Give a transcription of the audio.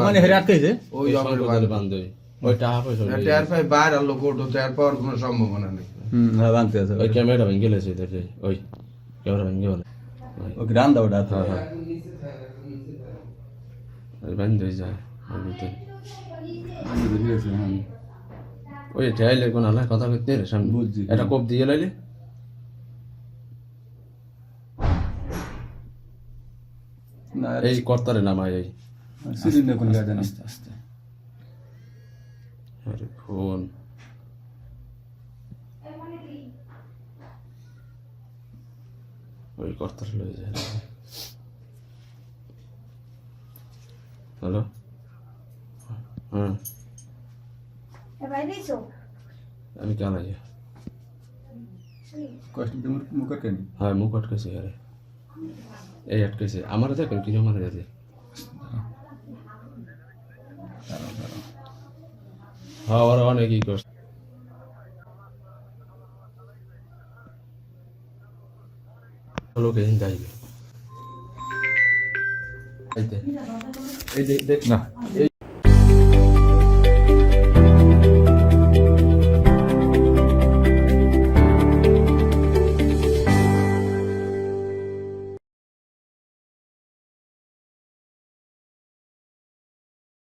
মানে হেরে আটকেছে ওই সম্পদের বান্ধ। বান্ধবী। ওই টাকা পয়সা। টের পাই বাইরে আলো কোর্ট টের পাওয়ার কোনো সম্ভাবনা নেই। হুম হ্যাঁ বানতে আছে। ওই ক্যামেরা ভেঙে গেছে ওদের ওই ক্যামেরা ভেঙে গেলে ওকে রান্দা ওটা হ্যাঁ হ্যাঁ। ওই বান্ধবী যায় ওর ওই ঠাইলে কোন আলা কথা কইতে রে সামনে। বুঝছি। এটা কোপ দিয়ে লাইলে। এই কর্তারে নামায় এই। আস্তে আস্তে আরে ফোন ওই কর্তার লয়ে যায় হ্যালো হ্যাঁ আমি কেন আছি কষ্ট মুখ কেন হ্যাঁ মুখ আটকেছে আরে এই আটকেছে আমার দেখেন কি জমা আছে হ্যাঁ ওরা অনেকই করছে? লোকে যাইবে এই দেখ না।